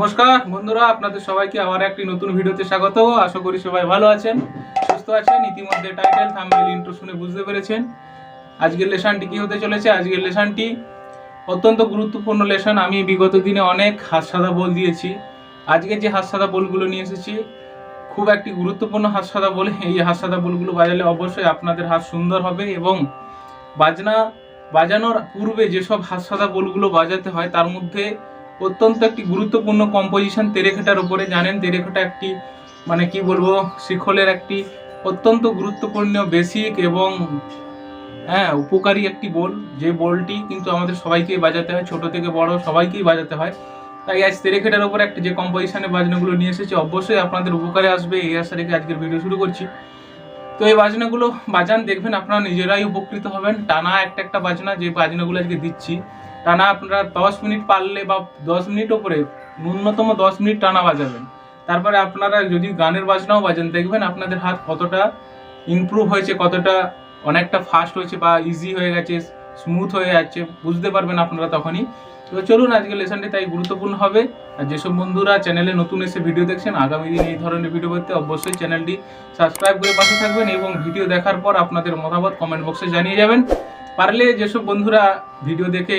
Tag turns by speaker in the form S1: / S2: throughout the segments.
S1: নমস্কার, বন্ধুরা, আপনাদের সবাইকে আবার একটি নতুন ভিডিওতে স্বাগত। আশা করি সবাই ভালো আছেন, সুস্থ আছেন। ইতিমধ্যে টাইটেল থাম্বনেল ইন্ট্রো শুনে বুঝতে পেরেছেন। আজকের লেসনটি কি হতে চলেছে? আজকের লেসনটি অত্যন্ত গুরুত্বপূর্ণ লেসন আমি বিগত দিনে অনেক হাতসাদা বল দিয়েছি। আজকে যে হাতসাদা বলগুলো নিয়ে এসেছি, খুব একটি গুরুত্বপূর্ণ হাতসাদা বল। এই হাতসাদা বলগুলো বাজালে অবশ্যই আপনাদের হাত সুন্দর হবে এবং বাজনা, বাজানোর পূর্বে যেসব হাতসাদা বলগুলো বাজাতে হয়, তার মধ্যে অত্যন্ত একটি গুরুত্বপূর্ণ কম্পোজিশন তেরেখাটার উপরে। জানেন, তেরেখাটা একটি মানে কি বলব, শিখলের একটি অত্যন্ত গুরুত্বপূর্ণ বেসিক এবং হ্যাঁ উপকারী একটি বল। যে বলটি কিন্তু আমাদের সবাইকেই বাজাতে হয়, ছোট থেকে বড় সবাইকেই বাজাতে হয়। তাই আজ তেরেখেটার উপর একটা যে কম্পোজিশনে বাজনাগুলো নিয়ে এসেছি, অবশ্যই আপনাদের উপকারে আসবে। এই আশা রেখে আজকের ভিডিও শুরু করছি। তো এই বাজনাগুলো বাজান, দেখবেন আপনারা নিজেরাই উপকৃত হবেন। টানা একটা একটা বাজনা, যে বাজনাগুলো আজকে দিচ্ছি। টানা আপনারা দশ মিনিট পারলে বা দশ মিনিট ওপরে ন্যূনতম দশ মিনিট টানা বাজাবেন। তারপরে আপনারা যদি গানের বাজনাও বাজান, দেখবেন আপনাদের হাত কতটা ইমপ্রুভ হয়েছে, কতটা অনেকটা ফাস্ট হয়েছে বা ইজি হয়ে গেছে স্মুথ হয়ে যাচ্ছে, বুঝতে পারবেন আপনারা তখনই। তো চলুন আজকে লেসনটি তাই গুরুত্বপূর্ণ হবে। আর যেসব বন্ধুরা চ্যানেলে নতুন এসে ভিডিও দেখছেন, আগামী দিন এই ধরনের ভিডিও করতে অবশ্যই চ্যানেলটি সাবস্ক্রাইব করে পাশে থাকবেন এবং ভিডিও দেখার পর আপনাদের মতামত কমেন্ট বক্সে জানিয়ে যাবেন। পারলে যেসব বন্ধুরা ভিডিও দেখে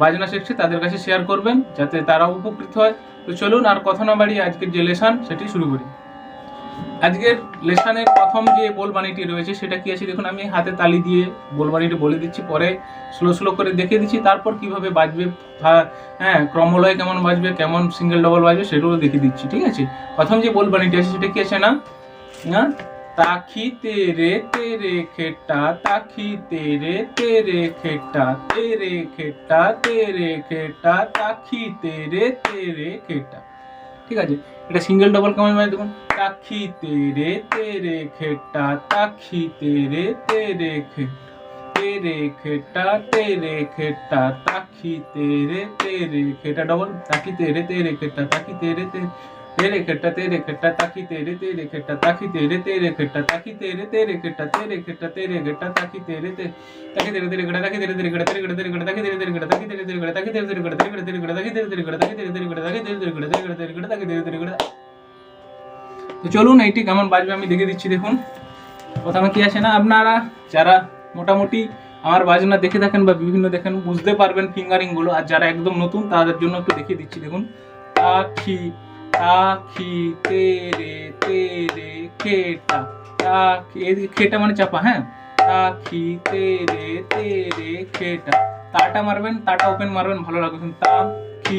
S1: বাজনা শিখছে, তাদের কাছে শেয়ার করবেন যাতে তারাও উপকৃত হয়। তো চলুন আর কথা না বাড়িয়ে আজকের যে লেসন সেটি শুরু করি। আজকের লেসনের প্রথম যে বোলবাণীটি রয়েছে, সেটা কি আছে? দেখুন, আমি হাতে তালি দিয়ে বোলবাণীটি বলে দিচ্ছি, পরে স্লো স্লো করে দেখিয়ে দিচ্ছি, তারপর কীভাবে বাজবে ভা- হ্যাঁ ক্রমলয় কেমন বাজবে, কেমন সিঙ্গেল ডবল বাজবে, সেগুলো দেখিয়ে দিচ্ছি, ঠিক আছে? প্রথম যে বোলবাণীটি আছে, সেটা কি আছে না? না তাখি তেরে তেরে খেটা তাখি তেরে তেরে খেটা তেরে খেটা তেরে খেটা তাখি তেরে তেরে খেটা ঠিক আছে এটা সিঙ্গেল ডবল কেমন মানে দেখুন তাখি তেরে তেরে খেটা তাখি তেরে তেরে খেটা তেরে খেটা তেরে খেটা তাখি তেরে তেরে খেটা ডবল তাকি তেরে তেরে খেটা তাকি তেরে তেরে तेरे खट्टा तेरे खट्टा ताकि तेरे तेरे खट्टा ताकि तेरे तेरे खट्टा ताकि तेरे तेरे खट्टा तेरे खट्टा तेरे खट्टा ताकि तेरे ते ताकि तेरे तेरे खट्टा ताकि तेरे तेरे खट्टा तेरे खट्टा तेरे खट्टा ताकि तेरे तेरे खट्टा ताकि तेरे तेरे खट्टा ताकि तेरे तेरे खट्टा तेरे खट्टा तेरे खट्टा ताकि तेरे तेरे खट्टा ताकि तेरे तेरे खट्टा ताकि तेरे तेरे खट्टा तेरे खट्टा तेरे खट्टा ताकि तेरे तेरे खट्टा তো চলুন এইটি কেমন বাজবে আমি দেখে দিচ্ছি দেখুন প্রথমে কি আছে না আপনারা যারা মোটামুটি আমার বাজনা দেখে থাকেন বা বিভিন্ন দেখেন বুঝতে পারবেন ফিঙ্গারিং গুলো আর যারা একদম নতুন তাদের জন্য একটু দেখিয়ে দিচ্ছি দেখুন আখি আখি তেরে তেরে খেটা আখি এই খেটা মানে চাপা হ্যাঁ আখি তেরে তেরে খেটা তাটা মারবেন তাটা ওপেন মারবেন ভালো লাগবে শুনুন তা খি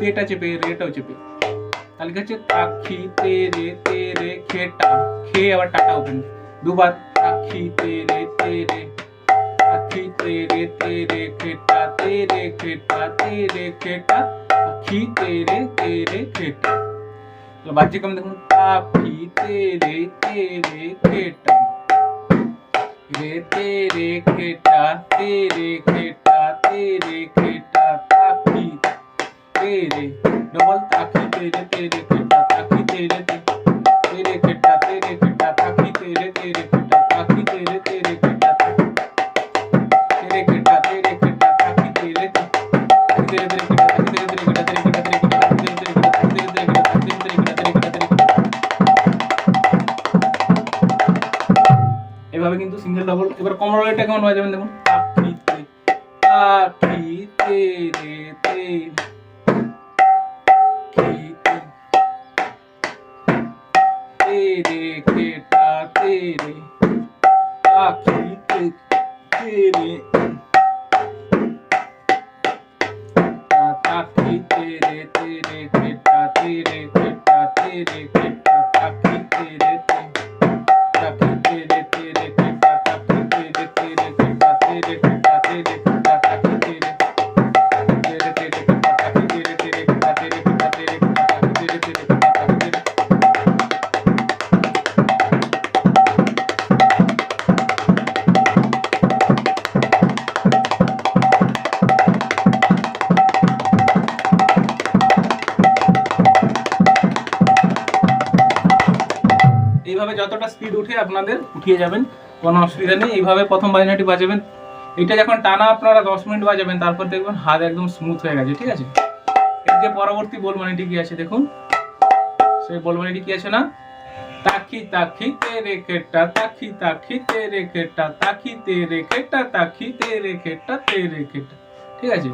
S1: তেটা চেপে রেটাও চেপে তাহলে কি হচ্ছে তাখি তেরে তেরে খেটা খে আবার টাটা ওপেন দুবার তাখি তেরে তেরে আখি তেরে তেরে খেটা তেরে খেটা তেরে খেটা আখি তেরে তেরে খেটা चलो बाजी कम देखो। काफ़ी तेरे तेरे केटा रे, तेरे केटा तेरे केटा तेरे केटा काफ़ी तेरे, डबल ताकी तेरे तेरे केटा সিঙ্গেল ডবল এবার কমলা রঙের কেমন যাবেন দেখুন এইভাবে যতটা স্পিড উঠে আপনাদের উঠিয়ে যাবেন, কোনো অসুবিধা নেই। এইভাবে প্রথম বাজনাটি বাজাবেন। এটা যখন টানা আপনারা দশ মিনিট বাজাবেন, তারপর দেখবেন হাত একদম স্মুথ হয়ে গেছে, ঠিক আছে? এর যে পরবর্তী বলমানিটি কি আছে দেখুন। সেই বলমানিটি কি আছে না? তাকি তাকি তেরে খেটা, তাকি তাকি তেরে খেটা, তাকি তেরে খেটা, তাকি তেরে খেটা তেরে খেটা, ঠিক আছে?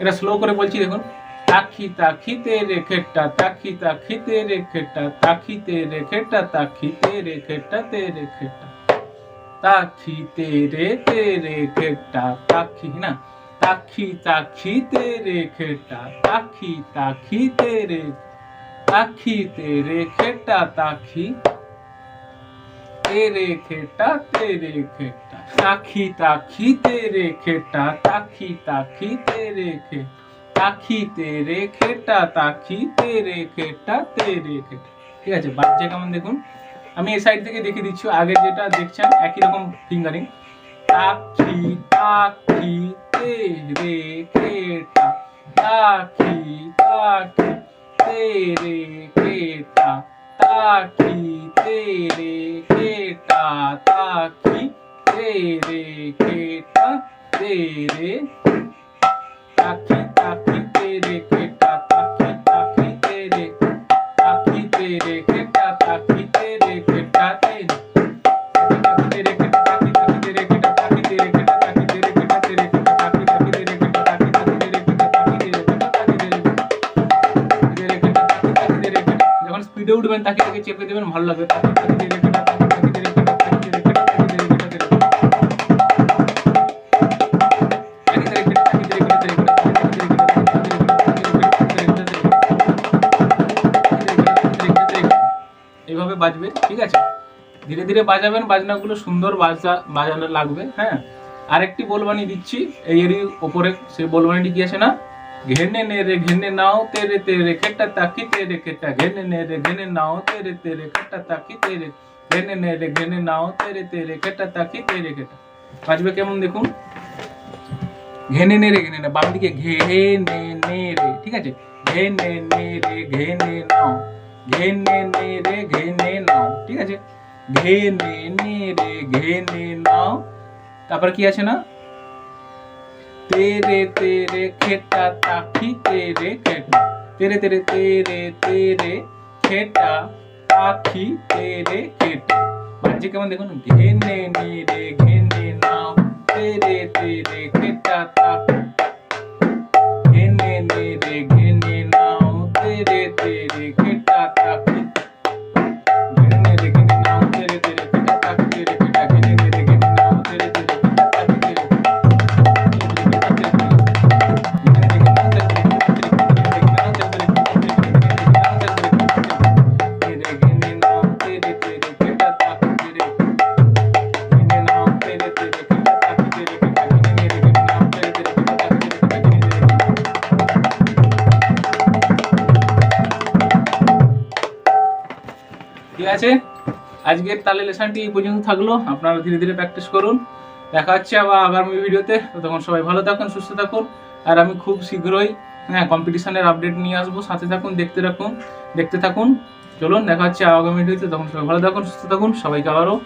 S1: এটা স্লো করে বলছি দেখুন। তাকি তাকি তেরে খেটা তাকি তাকি তেরে খেটা তাকি তেরে খেটা তাকি তেরে খেটা তেরে খেটা তাকি তেরে তেরে খেটা তাকি না তাকি তাকি তেরে খেটা তাকি তাকি তেরে তাকি তেরে খেটা তাকি তেরে খেটা তেরে খেটা তাকি তাকি তেরে খেটা তাকি তাকি তেরে খে তাকি তেরে খেটা তাকি তেরে খেটা তেরে খেটা ঠিক আছে বাচ্চা কেমন দেখুন? আমি এই সাইড থেকে দেখে দিচ্ছি। আগে যেটা দেখছেন, একই রকম ফিঙ্গারিং তাকি তাকি তেরে খেটা তাখি তাকি তেরে খেটা তাকি তেরে খেটা তাকি তেরে খেটা তেরে তাকি যখন স্পিডে উঠবেন তাকে তাকে চেপে দেবেন ভালো লাগবে বাজবে, ঠিক আছে? ধীরে ধীরে বাজাবেন, বাজনাগুলো সুন্দর বাজা, বাজানো লাগবে হ্যাঁ? আরেকটি বলবানি দিচ্ছি, এই এরই ওপরে, সেই বলবানিটি কি আছে না? ঘেনে নে রে, ঘেনে নাও তেরে তেরে, খেটা তাকি তেরে খেটা, ঘেনে নে রে, ঘেনে নাও তেরে তেরে, খেটা তাকি তেরে, ঘেনে নে রে, ঘেনে নাও তেরে তেরে, খেটা তাকি তেরে খেটা। বাজবে কেমন দেখুন? ঘেনে নে রে, ঘেনে না বাম দিকে ঘে নে নে রে, ঠিক আছে? ঘে নে রে ঘে নে নাও। ঘে নে রে ঘে নে নাও, ঠিক আছে? ঘে নে রে ঘে নে নাও। তারপর কি আছে না? তেরে তেরে খেটা তাকি, তেরে খেটা। তেরে তেরে তেরে তেরে খেটা তাকি, তেরে খেটা। বাজছে কেমন দেখুন, ঘেনে নে রে, ঘেনে নাও। তেরে তেরে খেটা তাকি আজকের তালে লেসনটি এই পর্যন্ত থাকল। আপনারা ধীরে ধীরে প্র্যাকটিস করুন। দেখা হচ্ছে আবার আগামী ভিডিওতে। তখন সবাই ভালো থাকুন, সুস্থ থাকুন। আর আমি খুব শীঘ্রই হ্যাঁ কম্পিটিশনের আপডেট নিয়ে আসব। সাথে থাকুন, দেখতে রাখুন দেখতে থাকুন। চলুন, দেখা হচ্ছে আগামী ভিডিওতে। তখন সবাই ভালো থাকুন, সুস্থ থাকুন। সবাইকে আবারও